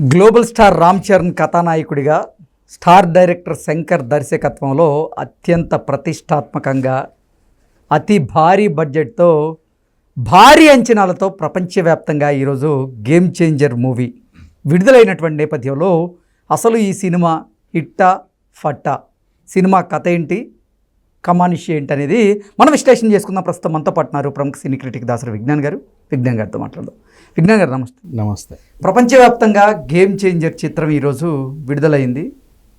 Global star Ram Charan కథానాయకుడిగా star director Shankar దర్శకత్వంలో అత్యంత ప్రతిష్టాత్మకంగా అతి భారీ బడ్జెట్తో భారీ అంచనాలతో ప్రపంచవ్యాప్తంగా ఈరోజు గేమ్ చేంజర్ మూవీ విడుదలైనటువంటి నేపథ్యంలో అసలు ఈ సినిమా హిట్టా ఫట్టా? సినిమా కథ ఏంటి? కమానిషి ఏంటి అనేది మనం విశ్లేషణ చేసుకుందాం. ప్రస్తుతం మనతో పట్టినారు ప్రముఖ సినీ క్రిటిక్ దాసరి విజ్ఞాన్ గారు. విజ్ఞాన్ గారితో మాట్లాడదాం. విజ్ఞాన్ గారు నమస్తే. నమస్తే. ప్రపంచవ్యాప్తంగా గేమ్ చేంజర్ చిత్రం ఈరోజు విడుదలైంది.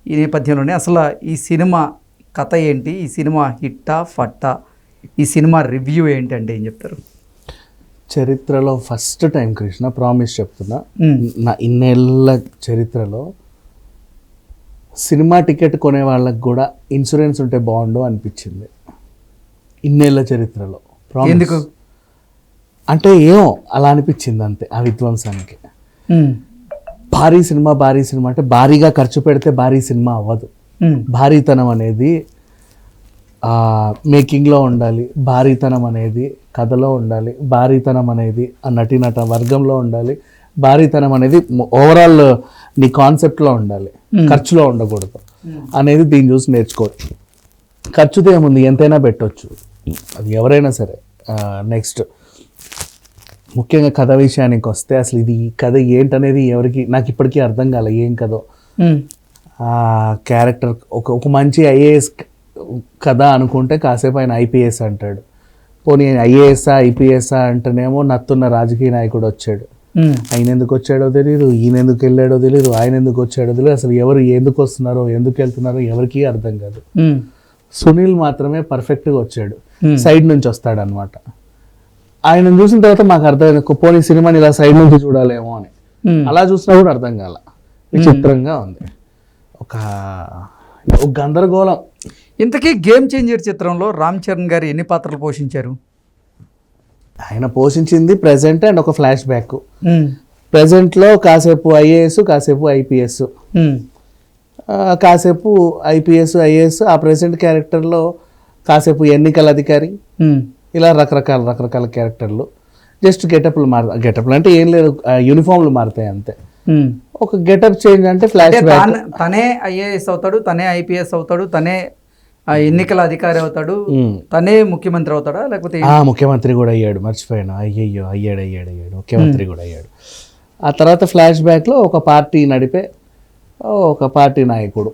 ఈ నేపథ్యంలోనే అసలు ఈ సినిమా కథ ఏంటి? ఈ సినిమా హిట్టా ఫట్టా? ఈ సినిమా రివ్యూ ఏంటి అంటే ఏం చెప్తారు? చరిత్రలో ఫస్ట్ టైం కృష్ణ ప్రామిస్ చెప్తున్నా. నా ఇన్నేళ్ళ చరిత్రలో సినిమా టికెట్ కొనే వాళ్ళకి కూడా ఇన్సూరెన్స్ ఉంటే బాగుండు అనిపించింది. ఇన్నేళ్ళ చరిత్రలో. ఎందుకు? అంటే ఏమో అలా అనిపించింది అంతే ఆ విధ్వంసానికి. భారీ సినిమా భారీ సినిమా అంటే భారీగా ఖర్చు పెడితే భారీ సినిమా అవ్వదు. భారీతనం అనేది మేకింగ్లో ఉండాలి భారీతనం అనేది కథలో ఉండాలి భారీతనం అనేది ఆ నటీనట వర్గంలో ఉండాలి భారీతనం అనేది ఓవరాల్ నీ కాన్సెప్ట్లో ఉండాలి. ఖర్చులో ఉండకూడదు అనేది దీన్ని చూసి నేర్చుకోవచ్చు ఖర్చుతో ఏముంది? ఎంతైనా పెట్టవచ్చు అది ఎవరైనా సరే. నెక్స్ట్ ముఖ్యంగా కథ విషయానికి వస్తే అసలు ఇది ఈ కథ ఏంటనేది ఎవరికి నాకు ఇప్పటికీ అర్థం కాలే ఏం కథో. క్యారెక్టర్ ఒక ఒక మంచి ఐఏఎస్ కథ అనుకుంటే కాసేపు ఆయన ఐపీఎస్ అంటాడు. పోనీ ఐఏఎస్ ఐపీఎస్ అంటేనేమో నత్తున్న రాజకీయ నాయకుడు వచ్చాడు. ఆయన ఎందుకు వచ్చాడో తెలియదు ఈయన ఎందుకు వెళ్ళాడో తెలియదు ఆయన ఎందుకు వచ్చాడో తెలియదు అసలు ఎవరు ఎందుకు వస్తున్నారో ఎందుకు వెళ్తున్నారో ఎవరికీ అర్థం కాదు. సునీల్ మాత్రమే పర్ఫెక్ట్గా వచ్చాడు. సైడ్ నుంచి వస్తాడు అనమాట ఆయన చూసిన తర్వాత మాకు అర్థమైంది పోనీ సినిమాని ఇలా సైడ్ నుంచి చూడాలేమో అని. అలా చూసినా కూడా అర్థం కాల. విచిత్రంగా ఉంది. ఒక ఒక గందరగోళం. ఇంతకీ గేమ్ చేంజర్ చిత్రంలో రామ్ చరణ్ గారు ఎన్ని పాత్రలు పోషించారు? ఆయన పోషించింది ప్రెసెంట్ అండ్ ఒక ఫ్లాష్ బ్యాక్ ఉమ్, ప్రెసెంట్లో కాసేపు ఐఏఎస్ కాసేపు ఐపీఎస్. కాసేపు ఐపీఎస్ ఐఏఎస్ ఆ ప్రెసెంట్ క్యారెక్టర్లో కాసేపు ఎన్నికల అధికారి. ఇలా రకరకాల రకరకాల క్యారెక్టర్లు. జస్ట్ గెటప్లు మారు గెటప్లు అంటే ఏం లేదు యూనిఫామ్లు మారుతాయి అంతే. ఒక గెటప్ చేంజ్ అంటే ఫ్లాష్ తాన- ఐఏఎస్ అవుతాడు తనే ఐపీఎస్ అవుతాడు తనే ఎన్నికల అధికారి అవుతాడు తనే ముఖ్యమంత్రి అవుతాడా? లేకపోతే ఆ ముఖ్యమంత్రి కూడా అయ్యాడు మర్చిపోయాను. అయ్యయ్యో అయ్యాడు అయ్యాడు అయ్యాడు. ముఖ్యమంత్రి కూడా అయ్యాడు. ఆ తర్వాత ఫ్లాష్ బ్యాక్లో ఒక పార్టీ నడిపే ఒక పార్టీ నాయకుడు.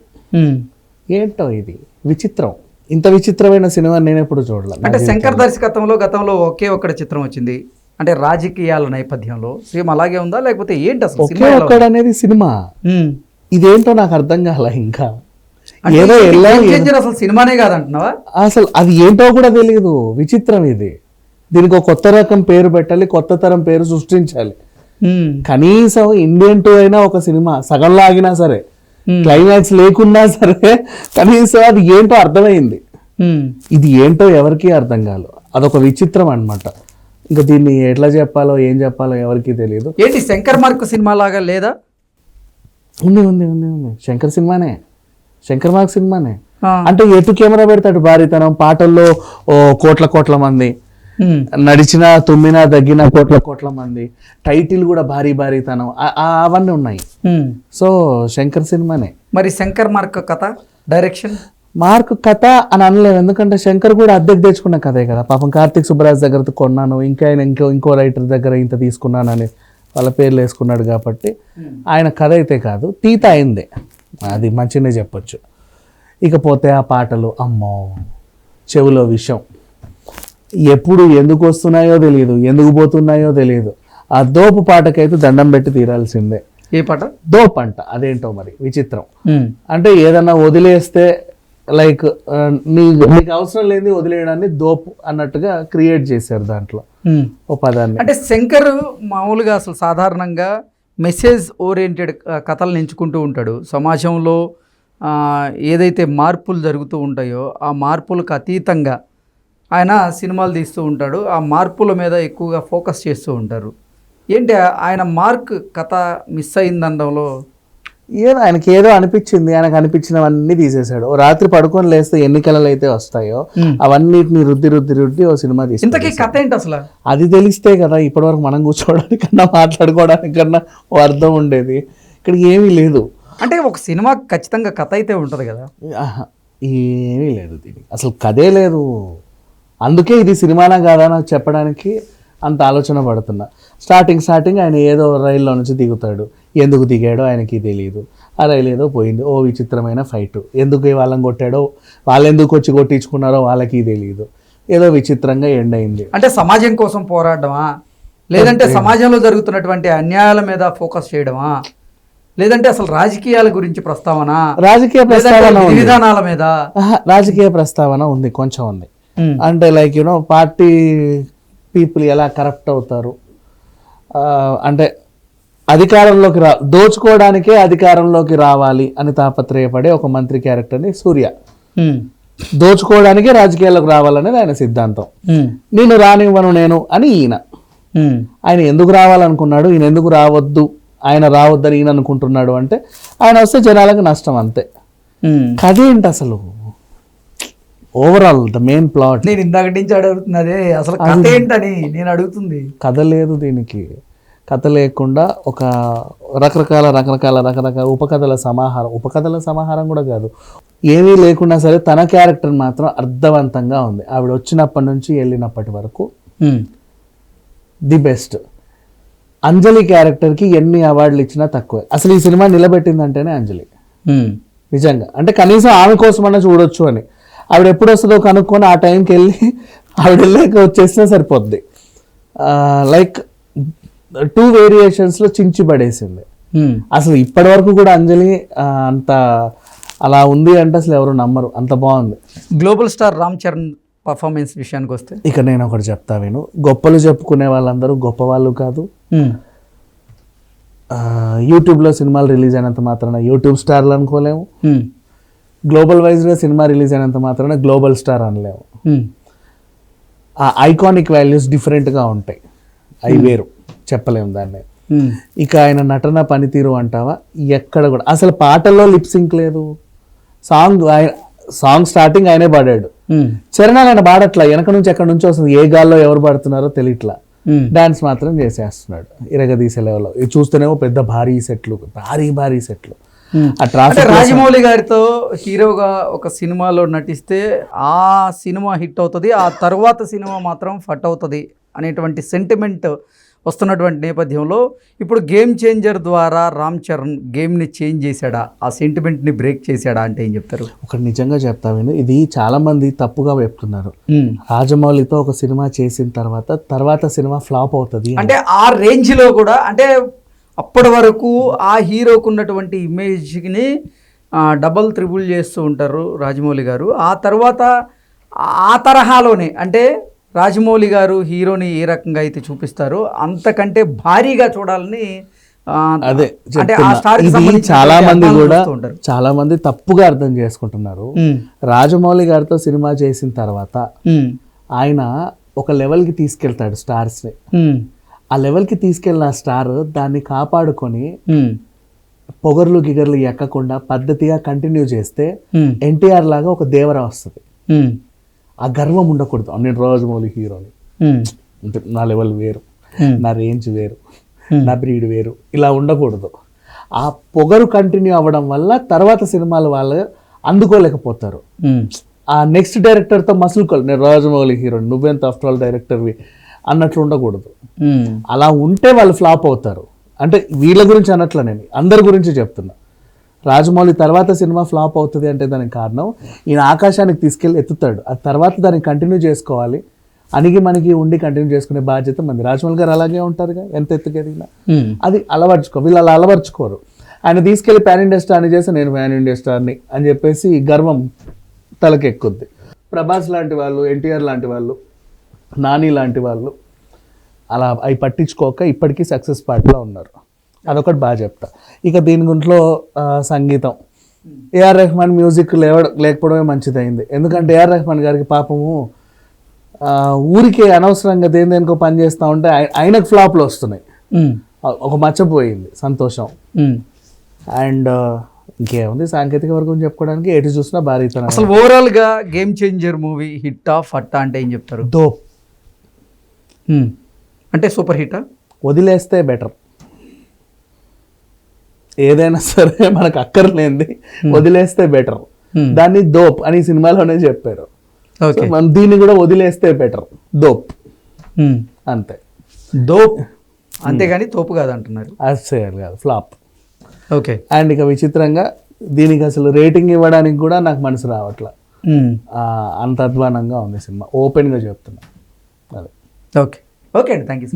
ఏంటో ఇది? విచిత్రం. ఇంత విచిత్రమైన సినిమా నేను ఎప్పుడు చూడలేదు అంటే శంకర్ దర్శకత్వంలో గతంలో ఒకే ఒక్కడ చిత్రం వచ్చింది. అంటే రాజకీయాల నేపథ్యంలో. సేమ్ అలాగే ఉందా? లేకపోతే ఏంటి అసలు ఒకే ఒక్కడు అనేది సినిమా. ఇదేంటో నాకు అర్థం కాల ఇంకా. ఏదో అసలు సినిమానే కాదంటున్నావా? అసలు అది ఏంటో కూడా తెలియదు విచిత్రం ఇది. దీనికి ఒక కొత్త రకం పేరు పెట్టాలి కొత్త తరం పేరు సృష్టించాలి. కనీసం ఇండియన్ టూ అయినా ఒక సినిమా సగంలో ఆగినా సరే. క్లైమాక్స్ లేకున్నా సరే కనీసం అది ఏంటో అర్థమైంది. ఉమ్. ఇది ఏంటో ఎవరికీ అర్థం కాదు. అదొక విచిత్రం అన్నమాట. ఇంకా దీన్ని ఎట్లా చెప్పాలో ఏం చెప్పాలో ఎవరికీ తెలియదు ఏంటి శంకర్ మార్క్ సినిమా లాగా లేదా? ఉంది ఉంది ఉంది ఉంది. శంకర్ సినిమానే. శంకర్ మార్క్ సినిమానే. అంటే ఎటు కెమెరా పెడతాడు భారీతనం పాటల్లో కోట్ల కోట్ల మంది. నడిచినా తుమ్మినా దగ్గిన కోట్ల కోట్ల మంది. టైటిల్ కూడా భారీ భారీతనం ఆ- ఆ- అవన్నీ ఉన్నాయి. ఉమ్. సో శంకర్ సినిమానే. మరి శంకర్ మార్క్ కథ డైరెక్షన్ మార్క్ కథ అని అనలేము ఎందుకంటే శంకర్ కూడా అద్దెకు తెచ్చుకున్న కథే కదా. పాపం కార్తిక్ సుబ్బరాజ్ దగ్గర కొన్నాను. ఇంకా ఆయన ఇంకో ఇంకో రైటర్ దగ్గర ఇంత తీసుకున్నాను అని వాళ్ళ పేర్లు వేసుకున్నాడు కాబట్టి ఆయన కథ అయితే కాదు తీత అయిందే. అది మంచిగానే చెప్పొచ్చు. ఇకపోతే ఆ పాటలు అమ్మో చెవులో విషం. ఎప్పుడు ఎందుకు వస్తున్నాయో తెలియదు ఎందుకు పోతున్నాయో తెలియదు ఆ దోపు పాటకైతే దండం పెట్టి తీరాల్సిందే. ఏ పాట? దోప్ అంట అదేంటో మరి విచిత్రం. అంటే ఏదన్నా వదిలేస్తే లైక్ నీ నీకు అవసరం లేని వదిలేయడాన్ని దోప్ అన్నట్టుగా క్రియేట్ చేశారు దాంట్లో. ఓ పదాన్ని. అంటే శంకర్ మామూలుగా అసలు సాధారణంగా మెసేజ్ ఓరియంటెడ్ కథలను ఎంచుకుంటూ ఉంటాడు. సమాజంలో ఏదైతే మార్పులు జరుగుతూ ఉంటాయో ఆ మార్పులకు అతీతంగా ఆయన సినిమాలు తీస్తూ ఉంటాడు. ఆ మార్పుల మీద ఎక్కువగా ఫోకస్ చేస్తూ ఉంటారు. ఏంటి ఆయన మార్క్ కథ మిస్ అయిందనడంలో? ఏదో ఆయనకి ఏదో అనిపించింది. ఆయనకు అనిపించినవన్నీ తీసేశాడు. రాత్రి పడుకొని లేస్తే ఎన్ని కళలు అయితే వస్తాయో అవన్నిటిని రుద్ది రుద్ది రుద్ది ఓ సినిమా తీసి ఇంతకీ కథ ఏంటి అసలు? అది తెలిస్తే కదా ఇప్పటివరకు మనం కూర్చోవడానికన్నా మాట్లాడుకోవడానికన్నా ఓ అర్థం ఉండేది. ఇక్కడ ఏమీ లేదు. అంటే ఒక సినిమా ఖచ్చితంగా కథ అయితే ఉంటుంది కదా? ఏమీ లేదు దీనికి. అసలు కథే లేదు. అందుకే ఇది సినిమానా కాదా నాకు చెప్పడానికి అంత ఆలోచన పడుతున్నా. స్టార్టింగ్ స్టార్టింగ్ ఆయన ఏదో రైల్లో నుంచి దిగుతాడు. ఎందుకు దిగాడో ఆయనకి తెలియదు ఆ రైలు ఏదో పోయింది. ఓ విచిత్రమైన ఫైట్ ఎందుకు వాళ్ళని కొట్టాడో వాళ్ళు ఎందుకు వచ్చి కొట్టించుకున్నారో వాళ్ళకి తెలియదు ఏదో విచిత్రంగా ఎండ్ అయింది. అంటే సమాజం కోసం పోరాడమా? లేదంటే సమాజంలో జరుగుతున్నటువంటి అన్యాయాల మీద ఫోకస్ చేయడమా? లేదంటే అసలు రాజకీయాల గురించి ప్రస్తావన? రాజకీయ ప్రస్తావన విధానాల మీద? రాజకీయ ప్రస్తావన ఉంది. కొంచెం ఉంది. అంటే like you know party people ఎలా కరప్ట్ అవుతారు? అంటే అధికారంలోకి రా దోచుకోవడానికే అధికారంలోకి రావాలి అని తాపత్రయపడే ఒక మంత్రి క్యారెక్టర్ని సూర్య. ఉమ్, దోచుకోవడానికే రాజకీయాల్లోకి రావాలనేది ఆయన సిద్ధాంతం. ఉమ్, నేను రానివ్వను నేను అని ఈయన. ఆయన ఎందుకు రావాలనుకున్నాడు? ఈయన ఎందుకు రావద్దు? ఆయన రావద్దని ఈయన అనుకుంటున్నాడు అంటే ఆయన వస్తే జనాలకు నష్టం అంతే. ఏంటి అసలు? ఓవరాల్ ద మెయిన్ ప్లాట్ నేను ఇందాక నుంచి అడుగుతున్నదే అసలు కథ ఏంటని నేను అడుగుతుంది. కథ లేదు దీనికి. కథ లేకుండా ఒక రకరకాల రకరకాల రకరకాల ఉపకథల సమాహారం. ఉపకథల సమాహారం కూడా కాదు. ఏమీ లేకున్నా సరే తన క్యారెక్టర్ మాత్రం అర్థవంతంగా ఉంది. ఆవిడ వచ్చినప్పటి నుంచి వెళ్ళినప్పటి వరకు ది బెస్ట్. అంజలి క్యారెక్టర్కి ఎన్ని అవార్డులు ఇచ్చినా తక్కువే. అసలు ఈ సినిమా నిలబెట్టిందంటేనే అంజలి. నిజంగా. అంటే కనీసం ఆమె కోసమన్నా చూడొచ్చు అని. ఆవిడ ఎప్పుడు వస్తుందో కనుక్కొని ఆ టైంకి వెళ్ళి ఆవిడ వెళ్ళాక వచ్చేసినా సరిపోద్ది. లైక్ టూ వేరియేషన్స్లో చించి పడేసింది ఉమ్. అసలు ఇప్పటి వరకు కూడా అంజలి అంత అలా ఉంది అంటే అసలు ఎవరు నమ్మరు. అంత బాగుంది. Global star Ram Charan performance విషయానికి వస్తే? ఇక నేను ఒకటి చెప్తా విను. గొప్పలు చెప్పుకునే వాళ్ళందరూ గొప్ప వాళ్ళు కాదు యూట్యూబ్లో సినిమాలు రిలీజ్ అయినంత మాత్రాన యూట్యూబ్ స్టార్లు అనుకోలేము. గ్లోబల్ వైజ్గా సినిమా రిలీజ్ అయినంత మాత్రాన గ్లోబల్ స్టార్ అనలేము ఉమ్, ఆ ఐకానిక్ వాల్యూస్ డిఫరెంట్గా ఉంటాయి. అవి వేరు. చెప్పలేము దాన్ని. ఉమ్, ఇక ఆయన నటన పనితీరు అంటావా? ఎక్కడ కూడా. అసలు పాటల్లో లిప్సింక్ లేదు. సాంగ్ ఆయన సాంగ్ స్టార్టింగ్ ఆయనే పాడాడు. చరణాలు ఆయన పాడట్లా. వెనక నుంచి ఎక్కడి నుంచి వస్తుంది. ఏ గాల్లో ఎవరు పాడుతున్నారో తెలియట్లా. డాన్స్ మాత్రం చేసేస్తున్నాడు. ఇరగదీసే లెవెల్లో చూస్తేనేమో పెద్ద భారీ సెట్లు. భారీ భారీ సెట్లు. ట్రాఫిక్ రాజమౌళి గారితో హీరోగా ఒక సినిమాలో నటిస్తే ఆ సినిమా హిట్ అవుతుంది ఆ తర్వాత సినిమా మాత్రం ఫట్ అవుతుంది అనేటువంటి సెంటిమెంట్ వస్తున్నటువంటి నేపథ్యంలో ఇప్పుడు గేమ్ చేంజర్ ద్వారా రామ్ చరణ్ గేమ్ని చేంజ్ చేశాడా? ఆ సెంటిమెంట్ని బ్రేక్ చేశాడా అంటే ఏం చెప్తారు? ఒకటి నిజంగా చెప్తా విను. ఇది చాలా మంది తప్పుగా చెప్తున్నారు. ఉమ్. రాజమౌళితో ఒక సినిమా చేసిన తర్వాత తర్వాత సినిమా ఫ్లాప్ అవుతుంది. అంటే ఆ రేంజ్లో కూడా అంటే అప్పటి వరకు ఆ హీరోకు ఉన్నటువంటి ఇమేజ్ని డబల్ త్రిబుల్ చేస్తూ ఉంటారు రాజమౌళి గారు. ఆ తర్వాత ఆ తరహాలోనే అంటే రాజమౌళి గారు హీరోని ఏ రకంగా అయితే చూపిస్తారో అంతకంటే భారీగా చూడాలని అదే ఇది చాలా మంది కూడా చాలా మంది తప్పుగా అర్థం చేసుకుంటున్నారు. రాజమౌళి గారితో సినిమా చేసిన తర్వాత ఆయన ఒక లెవెల్కి తీసుకెళ్తాడు స్టార్స్ని. ఉమ్, ఆ లెవెల్కి తీసుకెళ్ళిన స్టార్ దాన్ని కాపాడుకొని పొగర్లు గిగర్లు ఎక్కకుండా పద్ధతిగా కంటిన్యూ చేస్తే ఎన్టీఆర్ లాగా ఒక దేవర వస్తుంది. ఆ గర్వం ఉండకూడదు. నేను రాజమౌళి హీరోని. అంటే నా లెవెల్ వేరు. నా రేంజ్ వేరు. నా బ్రీడ్ వేరు. ఇలా ఉండకూడదు. ఆ పొగరు కంటిన్యూ అవ్వడం వల్ల తర్వాత సినిమాలు వాళ్ళు అందుకోలేకపోతారు. ఆ నెక్స్ట్ డైరెక్టర్తో మసులుకోవాలి. నేను రాజమౌళి హీరో నువ్వెంత ఆఫ్టర్ ఆల్ డైరెక్టర్వి? అన్నట్లు ఉండకూడదు. అలా ఉంటే వాళ్ళు ఫ్లాప్ అవుతారు. అంటే వీళ్ళ గురించి అనట్ల నేను అందరి గురించి చెప్తున్నా. రాజమౌళి తర్వాత సినిమా ఫ్లాప్ అవుతుంది అంటే దానికి కారణం ఈయన ఆకాశానికి తీసుకెళ్ళి ఎత్తుతాడు. ఆ తర్వాత దాన్ని కంటిన్యూ చేసుకోవాలి. అణిగి మనకి ఉండి కంటిన్యూ చేసుకునే బాధ్యత మంది. రాజమౌళి గారు అలాగే ఉంటారుగా ఎంత ఎత్తుకెదిగినా అది అలవర్చుకో వీళ్ళు అలా అలవర్చుకోరు. ఆయన తీసుకెళ్ళి ప్యాన్ ఇండియా స్టార్ని చేసి నేను ప్యాన్ ఇండియా స్టార్ని అని చెప్పేసి గర్వం తలకెక్కుద్ది. ప్రభాస్ లాంటి వాళ్ళు ఎన్టీఆర్ లాంటి వాళ్ళు నాని లాంటి వాళ్ళు అలా అవి పట్టించుకోక ఇప్పటికీ సక్సెస్ పార్టీలో ఉన్నారు. అదొకటి బాగా చెప్తా. ఇక దీని గుంట్లో సంగీతం. ఏఆర్ రెహమాన్ మ్యూజిక్ లేవ లేకపోవడమే మంచిదైంది. ఎందుకంటే ఏఆర్ రెహమాన్ గారికి పాపము ఊరికే అనవసరంగా దేని దేనికో పని చేస్తూ ఉంటే ఆయ- ఆయనకు ఫ్లాప్లు వస్తున్నాయి. ఒక మచ్చపోయింది సంతోషం. అండ్ ఇంకేముంది? సాంకేతిక వర్గం చెప్పుకోవడానికి ఎటు చూసినా భారీతనం. అసలు ఓవరాల్గా గేమ్ చేంజర్ మూవీ హిట్టా ఫట్టా అంటే ఏం చెప్తారు? దో ఉమ్. అంటే సూపర్ హిట్టా వదిలేస్తే బెటర్. ఏదైనా సరే మనకు అక్కర్లేంది. వదిలేస్తే బెటర్. Hmm. దాన్ని దోప్ అని సినిమాలోనే చెప్పారు. మనం దీన్ని కూడా వదిలేస్తే బెటర్. దోప్. అంతే. దోప్. అంతేగాని తోపు కాదంటున్నారు. అది చేయాలి కాదు. ఫ్లాప్. ఓకే అండ్ ఇక విచిత్రంగా దీనికి అసలు రేటింగ్ ఇవ్వడానికి కూడా నాకు మనసు రావట్లా. అంత అధ్వానంగా ఉంది సినిమా. ఓపెన్గా చెప్తున్నా. ఓకే. ఓకే అండి. Thank you so